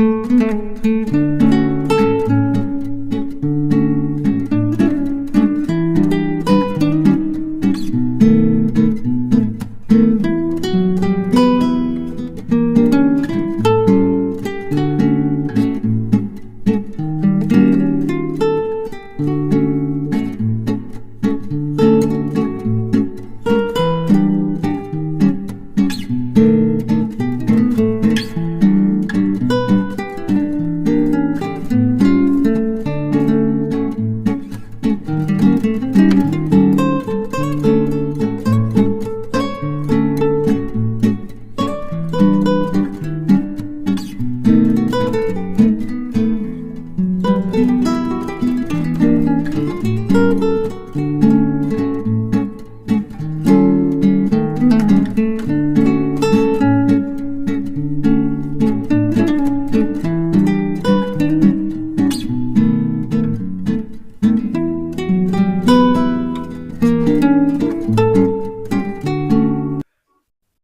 うん。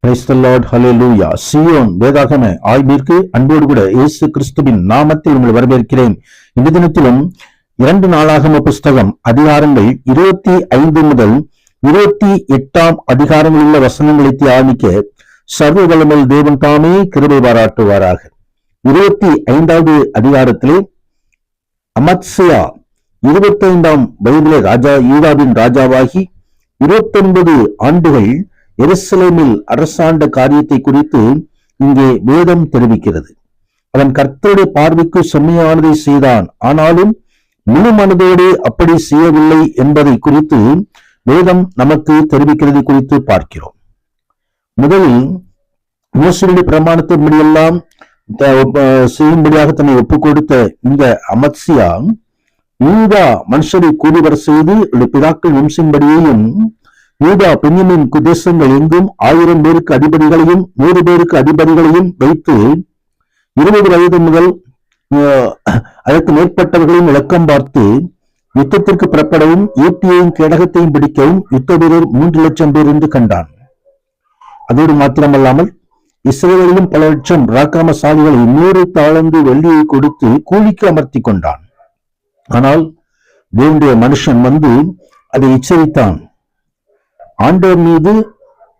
Praise Zion வேதாகம ஆய்விற்கு அன்போடு கூட இயேசு கிறிஸ்துவின் நாமத்தில் உங்களை வரவேற்கிறேன். இந்த தினத்திலும் இரண்டு நாளாகம புஸ்தகம் அதிகாரங்கள் இருபத்தி ஐந்து முதல் இருபத்தி எட்டாம் அதிகாரங்கள் உள்ள வசனங்களை தியானிக்க சர்வ வல்லமை தேவன் தாமே கிருபை பாராட்டுவாராக. இருபத்தி ஐந்தாவது அதிகாரத்திலே அமத்சியா இருபத்தைந்தாம் வயதிலே ராஜா யூதாவின் ராஜாவாகி இருபத்தொன்பது ஆண்டுகள் எருசலேமில் அரசாண்ட காரியத்தை குறித்து இங்கே வேதம் தெரிவிக்கிறது. அவன் கர்த்தருடைய பார்வைக்கு செம்மையானதை செய்தான். ஆனாலும் முழு மனதோடு அப்படி செய்யவில்லை என்பதை குறித்து வேதம் நமக்கு தெரிவிக்கிறது குறித்து பார்க்கிறோம். முதலில் மோசடி பிரமாணத்தின் முடியெல்லாம் செய்யும்படியாக தன்னை ஒப்புக் கொடுத்த இந்த அமத்சியா யூதா மனுஷரை கூடிவர செய்து பிதாக்கள் வம்சின்படியையும் யூதா பெண்ணியமின் குதேசங்கள் எங்கும் ஆயிரம் பேருக்கு அதிபதிகளையும் நூறு பேருக்கு அதிபதிகளையும் வைத்து இருபது வயது முதல் அஹ், அதற்கு மேற்பட்டவர்களையும் விளக்கம் பார்த்து யுத்தத்திற்கு புறப்படவும் ஈட்டியையும் கேடகத்தையும் பிடிக்கவும் யுத்த வீரர் மூன்று லட்சம் பேர் என்று கண்டான். அதோடு மாத்திரமல்லாமல் இஸ்ரேலிலும் பல லட்சம் ராக்காமசாலிகளை நூறு தாளந்து வெள்ளியை கொடுத்து கூலிக்கு அமர்த்தி கொண்டான். ஆனால் தேவனுடைய மனுஷன் வந்து அதை எச்சரித்தான். ஆண்டவர் மீது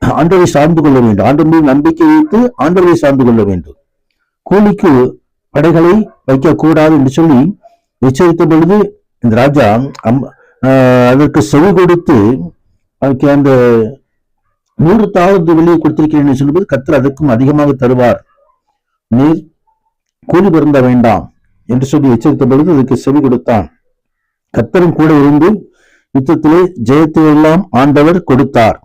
ஆண்டவரை சார்ந்து கொள்ள வேண்டும். ஆண்டவர் மீது நம்பிக்கை வைத்து ஆண்டவரை சார்ந்து கொள்ள வேண்டும். கூலிக்கு படைகளை வைக்க கூடாது என்று சொல்லி எச்சரித்த பொழுது இந்த ராஜா அம்- ஆஹ் அதற்கு செவி கொடுத்து அதுக்கு அந்த நூறு தாவது வெளியே கொடுத்திருக்கிறேன் சொல்லும்போது கத்தர் அதற்கும் அதிகமாக தருவார். நீர் கூலி பிறந்த வேண்டாம் என்று சொல்லி எச்சரித்த பொழுது அதுக்கு செவி கொடுத்தான். கத்தரும் கூட இருந்து யுத்தத்திலே ஜெயத்தை எல்லாம் ஆண்டவர் கொடுத்தார்.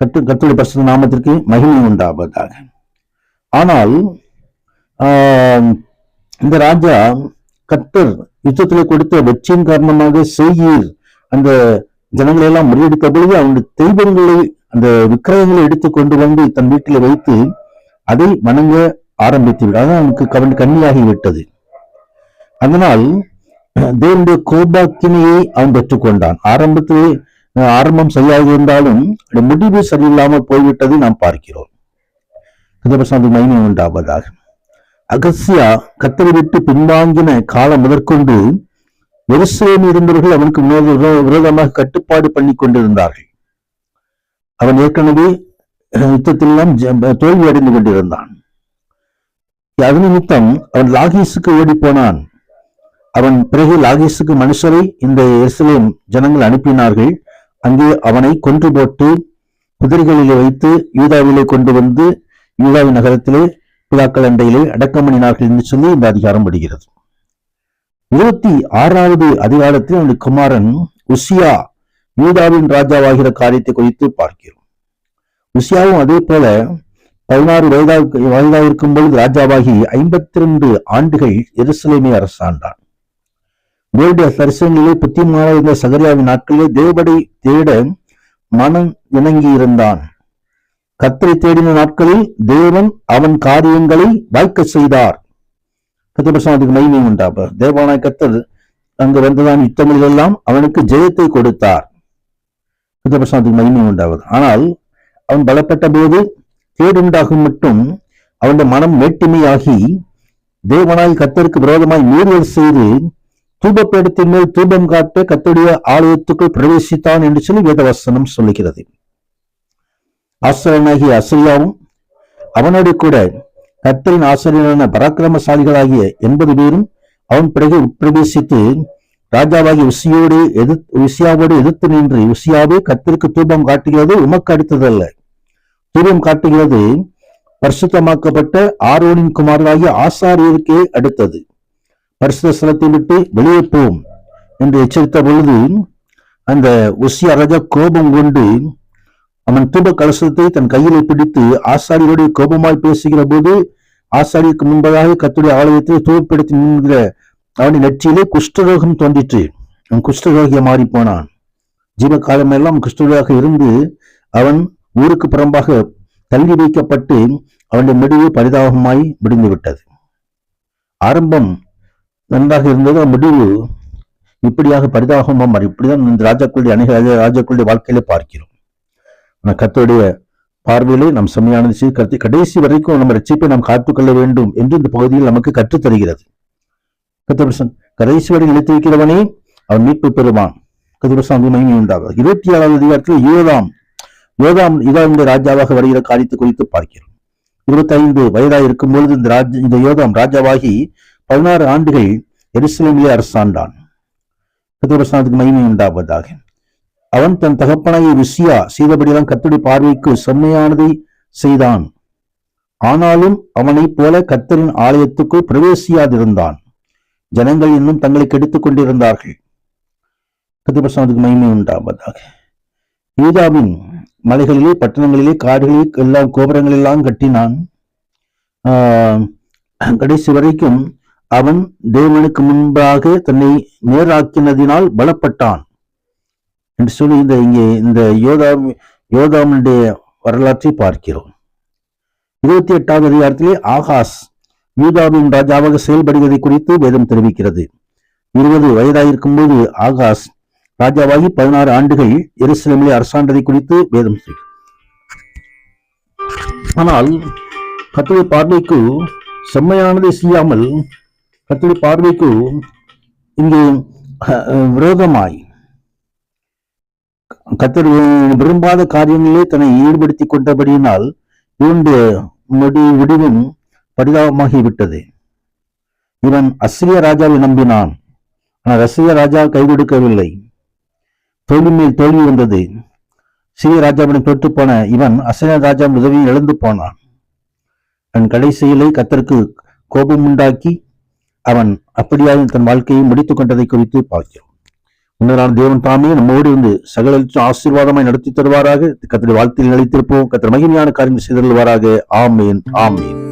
கட்டு கர்த்தருடைய பரிசுத்த நாமத்திற்கு மகிமை உண்டாவதாக. ஆனால் ஆஹ், இந்த ராஜா கர்த்தர் யுத்தத்திலே கொடுத்த வெற்றியின் காரணமாக செய்யீர் அந்த ஜனங்களை எல்லாம் முறியடித்த பொழுது அவனுடைய தெய்வங்களை அந்த விக்கிரகங்களை எடுத்து கொண்டு வந்து தன் வீட்டில் வைத்து அதை வணங்க ஆரம்பித்து விட அதான் அவனுக்கு கவன் கண்ணியாகி விட்டது. அதனால் தேவனுடைய கோபாக்கினையை அவன் பெற்றுக்கொண்டான். ஆரம்பத்தில் ஆரம்பம் சரியாக இருந்தாலும் முடிவு சரியில்லாமல் போய்விட்டதை நாம் பார்க்கிறோம். கதபசாந்தி மகிமை உண்டாவதாக அகசியா கத்தரை விட்டு பின்வாங்கின காலம் முதற்கொண்டு எருசலேம் இருந்தவர்கள் அவனுக்கு விரோதமாக கட்டுப்பாடு பண்ணி கொண்டிருந்தார்கள். அவன் ஏற்கனவே அஹ், யுத்தத்திலெல்லாம் தோல்வி அடைந்து கொண்டிருந்தான். அது நிமித்தம் அவன் லாகிஸுக்கு ஓடி போனான். அவன் பிறகு லாகீஸுக்கு மனுஷரை இந்த எருசலேம் ஜனங்கள் அனுப்பினார்கள். அங்கே அவனை கொன்று போட்டு குதிரைகளிலே வைத்து யூதாவிலே கொண்டு வந்து யூதாவின் நகரத்திலே பிதாக்கள் அண்டையிலே அடக்கம் பண்ணினார்கள் என்று சொல்லி இந்த அதிகாரம் படுகிறது. இருபத்தி ஆறாவது அதிகாரத்தில் அவனுடைய குமாரன் உசியா யூதாவின் ராஜாவாகிற காரியத்தை குறித்து பார்க்கிறோம். உசியாவும் அதே போல பதினாறு வயதாக வயதாக இருக்கும் பொழுது ராஜாவாகி ஐம்பத்தி ரெண்டு ஆண்டுகள் எருசலேமை அரசாண்டான். தேவடைய தரிசனங்களிலே புத்திமானாக இருந்த சகரியாவின் நாட்களிலே தேவடை தேட மனம் இணங்கி இருந்தான் கத்தரை தேடின நாட்களில் தேவன் அவன் காரியங்களை வாய்க்க செய்தார். கத்திரசாதிக்கு மகிமை உண்டாப்ப தேவானாய் கத்தர் அங்கு வந்ததான் யுத்தங்கள் எல்லாம் அவனுக்கு ஜெயத்தை கொடுத்தார். கத்திரசாதிக்கு மகிமை உண்டாவது. ஆனால் அவன் பலப்பட்ட போது கேடுண்டாகும் மட்டும் அவனுடைய மனம் வேட்டுமையாகி தேவனாய் கத்தருக்கு விரோதமாய் மீறியல் செய்து தூபப்பேடத்தின் மேல் தூபம் காட்ட கத்துடைய ஆலயத்துக்குள் பிரவேசித்தான் என்று சொல்லி வேதவசனம் சொல்லுகிறது. ஆசிரியனாகிய அசரியாவும் அவனோடு கூட கத்தரின் ஆசிரியரான பராக்கிரமசாலிகளாகிய எண்பது பேரும் அவன் பிறகு உட்பிரவேசித்து ராஜாவாகி உசியோடு எதிர்த்து உசியாவோடு எதிர்த்து நின்று உசியாவே கத்திற்கு தூபம் காட்டுகிறது உமக்கு அடுத்ததல்ல. தூபம் காட்டுகிறது பரிசுத்தமாக்கப்பட்ட ஆரோனின் குமாரராகிய ஆசாரியருக்கே அடுத்தது. பரிசுத்த ஸ்தலத்தை விட்டு வெளியே போம் என்று எச்சரித்த பொழுது அந்த உசியா ராஜா கோபம் கொண்டு அவன் தூப கலசத்தை தன் கையிலே பிடித்து ஆசாரியருடைய கோபமாய் பேசுகிற போது ஆசாரியருக்கு முன்பதாக கத்துடைய ஆலயத்தில் தூபப்படுத்தி நின்ற அவனின் நெற்றியிலே குஷ்டரோகம் தோன்றிற்று. அவன் குஷ்டரோகிய மாறி போனான் ஜீவகாலமெல்லாம் குஷ்டரோகியாக இருந்து அவன் ஊருக்கு புறம்பாக தள்ளி வைக்கப்பட்டு அவனுடைய முடிவு பரிதாபமாய் முடிந்து விட்டது ஆரம்பம் நன்றாக இருந்தது. முடிவு இப்படியாக பரிதாபமா மாறி இப்படிதான் இந்த ராஜாக்களுடைய அநேக ராஜா- ராஜாக்களுடைய வாழ்க்கையில பார்க்கிறோம். ஆனால் கத்தோடைய பார்வையிலே நாம் செம்மையானது செய்து கருத்து கடைசி வரைக்கும் நம்ம ரட்சிப்பை நாம் காத்துக்கொள்ள வேண்டும் என்று இந்த பகுதியில் நமக்கு கற்றுத் தருகிறது. கடைசி வரை இழுத்து வைக்கிறவனே அவன் மீட்பு பெறுவான். கத்திரபுருஷன் மகிமை உண்டாகும் இருபத்தி ஏழாவது அதிகாரத்தில் யோதாம் யோதாம் இந்த ராஜாவாக வருகிற காரியத்தை குறித்து பார்க்கிறோம். இருபத்தைந்து வயதாக இருக்கும் பொழுது இந்த ராஜ இந்த யோதாம் ராஜாவாகி பதினாறு ஆண்டுகள் எருசலேமிலே அரசாண்டான். கத்திரபுருஷனுக்கு மகிமை உண்டாவதாக. அவன் தன் தகப்பனாய ருசியா செய்தபடியெல்லாம் கத்தடி பார்வைக்கு செம்மையானதை செய்தான். ஆனாலும் அவனைப் போல கத்தரின் ஆலயத்துக்குள் பிரவேசியாதிருந்தான். ஜனங்கள் இன்னும் தங்களை கெடுத்துக் கொண்டிருந்தார்கள். கத்திரபுருஷனுக்கு மகிமை உண்டாவதாக. யூதாவின் மலைகளிலே பட்டணங்களிலே காடுகளிலே எல்லாம் கோபுரங்கள் எல்லாம் கட்டினான். ஆஹ் கடைசி வரைக்கும் அவன் தேவனுக்கு முன்பாக தன்னை நேராக்கினதினால் பலப்பட்டான். என்று சொல்லி இந்த இங்கே இந்த யோதா யோதாமனுடைய வரலாற்றை பார்க்கிறோம். இருபத்தி எட்டாவது அதிகாரத்திலே ஆகாஷ் யூதாவின் ராஜாவாக செயல்படுவதை குறித்து வேதம் தெரிவிக்கிறது. இருபது வயதாயிருக்கும் போது ஆகாஷ் ராஜாவாகி பதினாறு ஆண்டுகள் எருசலேமிலே அரசாண்டதை குறித்து வேதம் ஆனால் கத்துடைய பார்வைக்கு செம்மையானதை செய்யாமல் கத்துடைய பார்வைக்கு இங்கு விரோதமாய். கத்தர் விரும்பாத காரியங்களிலே தன்னை ஈடுபடுத்திக் கொண்டபடியினால் இவனுடைய முடி விடிவும் பரிதாபமாகிவிட்டது. இவன் அசிரிய ராஜாவை நம்பினான். ஆனால் அசிரிய ராஜா கை கொடுக்கவில்லை. தோல்வி மேல் தோல்வி வந்தது. சிறிய ராஜாவிடம் தோற்று போன இவன் அசிரிய ராஜாவின் உதவியை இழந்து போனான். தன் கடைசியிலே கத்தருக்கு கோபம் உண்டாக்கி அவன் அப்படியாக தன் வாழ்க்கையை முடித்துக் கொண்டதை குறித்து பார்க்கிறோம். உன்னதான தேவன் தாமே நம்மோடு இருந்து சகல ஆசீர்வாதமாய் நடத்தி தருவாராக. கத்தருடைய வாழ்த்தில் நிலைத்திருப்போம். கத்திர மகிமையான காரியம் செய்தருவாராக ஆமேன். ஆமேன்.